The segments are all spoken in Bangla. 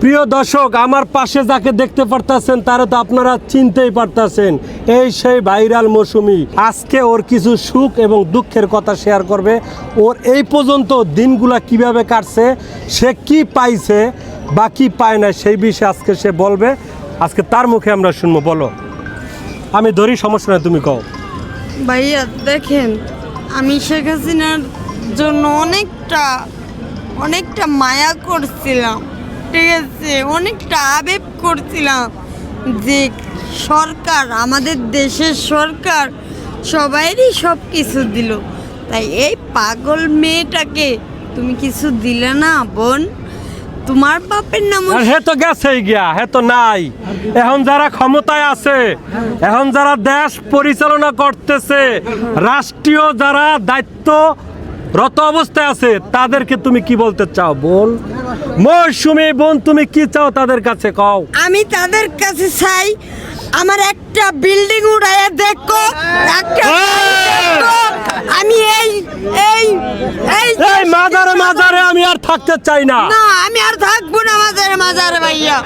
প্রিয় দর্শক, আমার পাশে যাকে দেখতে পারতাছেন, তারা তো আপনারা চিনতেই পারতাছেন। এই সেই ভাইরাল মৌসুমি। আজকে ওর কিছু সুখ এবং দুঃখের কথা শেয়ার করবে। ওর এই পর্যন্ত দিনগুলা কীভাবে কাটছে, সে কি পাইছে, বা কি পায় না সেই বিষয়ে আজকে সে বলবে। আজকে তার মুখে আমরা শুনব, বলো। আমি ধরি, সমস্যা নয় তুমি কও। ভাইয়া, দেখেন, আমি শেখ হাসিনার জন্য অনেকটা অনেকটা মায়া করছিলাম। ঠিক আছে অনেকটা আবেগ করছিলাম যে সরকার, আমাদের দেশের সরকার সবাইরই সব কিছু দিল। তাই এই পাগল মেয়েটাকে তুমি কিছু দিলে না, বোন? তোমার বাপের নাম হে তো গেছেই গিয়া, হে তো নাই। এখন যারা ক্ষমতায় আছে, এখন যারা দেশ পরিচালনা করতেছে, রাষ্ট্রীয় যারা দায়িত্ব রত অবস্থায় আছে তাদেরকে তুমি কি বলতে চাও? বল মৌসুমি বোন তুমি কি চাও তাদের কাছে কও? আমি তাদের কাছে চাই আমার একটা বিল্ডিং উড়াইয়া দেখো একটা আমি এই এই এই এই মাজারে মাজারে আমি আর থাকতে চাই না। না আমি আর থাকব না মাজারে মাজারে ভাইয়া।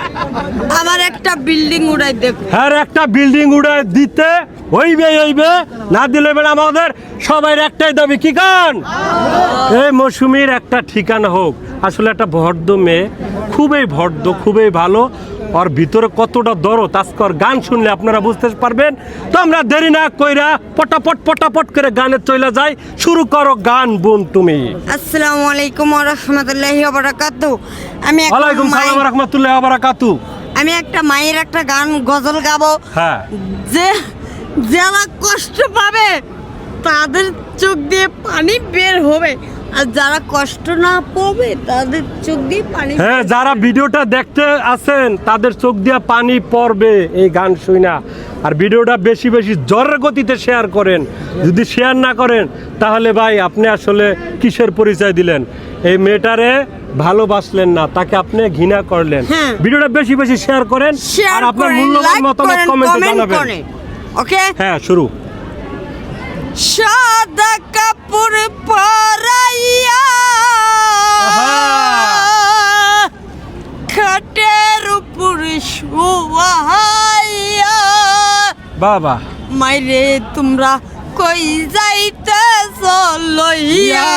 আমার একটা বিল্ডিং উড়াই দেখো। হ্যাঁ একটা বিল্ডিং উড়ে দিতে হইবে হইবে। না দিলে এবার আমাদের সবাই একটাই দাবি কি গান এই মৌসুমীর একটা ঠিকানা হোক। আসলে একটা ভদ্র মেয়ে খুবই ভদ্র খুবই ভালো। ওর ভিতরে কতটা দরদ আজকর গান শুনলে আপনারা বুঝতে পারবেন। তো আমরা দেরি না কইরা পটাপট পটাপট করে গানে চলে যাই। শুরু করো গান বোন তুমি। আসসালামু আলাইকুম ওয়া রাহমাতুল্লাহি ওয়া বারাকাতু। আমি একটা ওয়ালাইকুম সালাম মাই- রহমতুল্লাহ বারাকাতু। আমি একটা মায়ের একটা গান গজল গাবো। হ্যাঁ। যে যারা কষ্ট পাবে তাদের চোখ দিয়ে পানি বের হবে। আর যারা কষ্ট না পাবে তাদের চোখ দিয়ে পানি হ্যাঁ যারা ভিডিওটা দেখতে আছেন তাদের চোখ দিয়ে পানি পড়বে এই গান শুইনা আর ভিডিওটা বেশি বেশি জ্বরের গতিতে শেয়ার করেন। যদি শেয়ার না করেন তাহলে ভাই আপনি আসলে কিসের পরিচয় দিলেন? এই মেয়েটারে ভালোবাসলেন না তাকে আপনি ঘৃণা করলেন। হ্যাঁ। ভিডিওটা বেশি বেশি শেয়ার করেন আর আপনার মূল্যবান মতামত কমেন্টে জানাবেন। ওকে হ্যাঁ শুরু। সাদা কাপড় পরাইয়া খাটের উপর শুয়াইয়া বাবা। মাইরে তোমরা কই যাইতে লইয়া?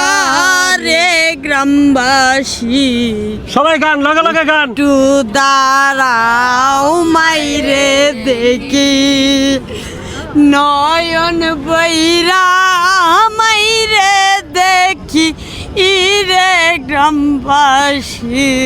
গ্রামবাসী। সবাই গান লগে লগে গান। টু দাঁড়াও মাইরে দেখি। নয়ন বৈরা মাইরে দেখি। ইরে গ্রামবাসী।